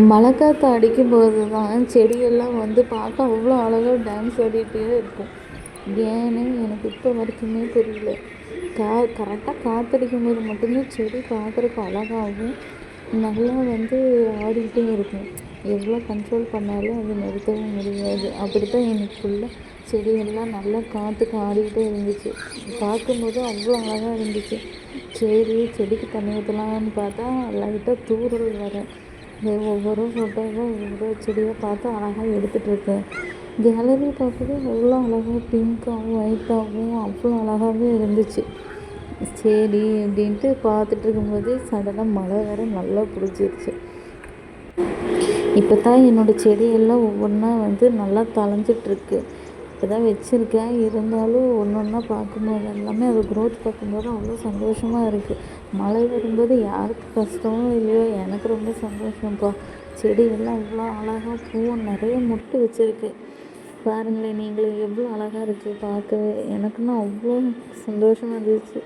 மழை காற்று அடிக்கும்போது தான் செடியெல்லாம் வந்து பார்க்க அவ்வளோ அழகாக டான்ஸ் ஆடிகிட்டே இருக்கும். ஏன்னு எனக்கு இப்போ வரைக்குமே தெரியல. கா கரெக்டாக காற்றடிக்கும் போது மட்டும்தான் செடி பார்க்குறக்கு அழகாகவும் நல்லா வந்து ஆடிக்கிட்டே இருக்கும். எவ்வளோ கண்ட்ரோல் பண்ணாலும் அது நிறுத்தவும் முடியாது. அப்படி தான் எனக்கு ஃபுல்லாக செடியெல்லாம் நல்லா காற்றுக்கு ஆடிக்கிட்டே இருந்துச்சு. பார்க்கும்போது அவ்வளோ அழகாக இருந்துச்சு. சரி செடிக்கு தண்ணி ஊற்றலான்னு பார்த்தா லைட்டாக தூறல் வரும். ஒவ்வொரு ஃபோட்டோவும் ஒவ்வொரு செடியை பார்த்து அழகாக எடுத்துகிட்ருக்கேன் கேலரி பார்க்கவே அவ்வளோ அழகாக பிங்க்காகவும் ஒயிட்டாகவும் அவ்வளோ அழகாகவே இருந்துச்சு. சரி அப்படின்ட்டு பார்த்துட்டு இருக்கும்போது சடனாக மழை வேறு நல்லா பிடிச்சிருச்சு. இப்போ தான் என்னோடய செடியெல்லாம் ஒவ்வொன்றா வந்து நல்லா தளைஞ்சிட்ருக்கு இப்போ தான் வச்சுருக்கேன். இருந்தாலும் ஒன்று ஒன்றா பார்க்கும்போது எல்லாமே அது க்ரோத் பார்க்கும்போது அவ்வளோ சந்தோஷமாக இருக்குது மழை வரும்போது யாருக்கு கஷ்டமோ இல்லையோ எனக்கு ரொம்ப சந்தோஷம்ப்பா. செடியெல்லாம் இவ்வளோ அழகாக பூவும் நிறைய முட்டு வச்சுருக்கு. பாருங்களேன் நீங்களே எவ்வளோ அழகாக இருக்குது பார்க்கவே. எனக்குன்னா அவ்வளோ சந்தோஷமாக இருந்துச்சு.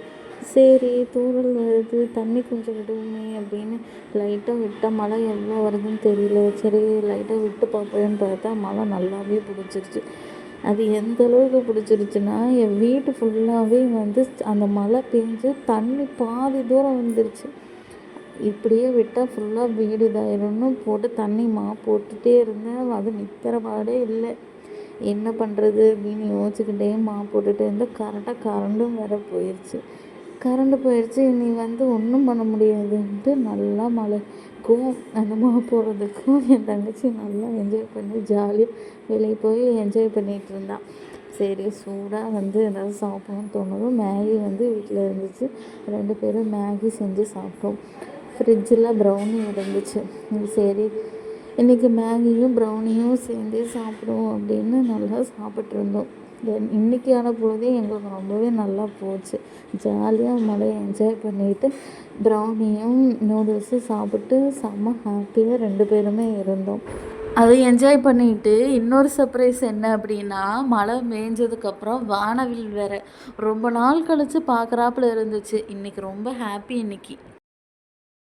சரி தூறல் வருது தண்ணி கொஞ்சம் விடுவோமே அப்படின்னு லைட்டாக விட்டால் மழை எவ்வளோ வருதுன்னு தெரியல. சரி லைட்டாக விட்டு பார்ப்போன்னு பார்த்தா மழை நல்லாவே பிடிச்சிருச்சு. அது எந்த அளவுக்கு பிடிச்சிருச்சுன்னா என் வீட்டு ஃபுல்லாகவே வந்து அந்த மழை பெஞ்சு தண்ணி பாதி தூரம் வந்துருச்சு இப்படியே விட்டால் ஃபுல்லாக வீடு இதாயிரும்னு போட்டு தண்ணி மா போட்டுகிட்டே இருந்தேன். அது நிற்கிற பாடே இல்லை. என்ன பண்ணுறது அப்படின்னு யோசிச்சுக்கிட்டே மா போட்டுகிட்டே இருந்தால் கரெக்டாக கரண்டும் வேற போயிடுச்சு கரண்டு போயிடுச்சு இனி வந்து ஒன்றும் பண்ண முடியாதுன்ட்டு நல்லா மழைக்கும் அந்த போகிறதுக்கும் என் தங்கச்சி நல்லா என்ஜாய் பண்ணி ஜாலியாக வெளியே போய் என்ஜாய் பண்ணிகிட்டு இருந்தான் சரி சூடாக வந்து ஏதாவது சாப்பிடணும்னு தோணுதும் மேகி வந்து வீட்டில் இருந்துச்சு. ரெண்டு பேரும் மேகி செஞ்சு சாப்பிட்டோம். ஃப்ரிட்ஜில் ப்ரௌனி இருந்துச்சு. சரி இன்றைக்கி மேகியும் ப்ரௌனியும் சேர்ந்தே சாப்பிடுவோம் அப்படின்னு நல்லா சாப்பிட்ருந்தோம் தென் இன்றைக்கியான பொழுதே எங்களுக்கு ரொம்பவே நல்லா போச்சு. ஜாலியாக மழையை என்ஜாய் பண்ணிட்டு ப்ரௌனியும் நூடுல்ஸும் சாப்பிட்டு செம்ம ஹாப்பியாக ரெண்டு பேருமே இருந்தோம். அதை என்ஜாய் பண்ணிட்டு இன்னொரு சர்ப்ரைஸ் என்ன அப்படின்னா மழை மேய்ஞ்சதுக்கப்புறம் வானவில் வேற ரொம்ப நாள் கழித்து பார்க்குறாப்புல இருந்துச்சு. இன்றைக்கி ரொம்ப ஹாப்பி இன்றைக்கி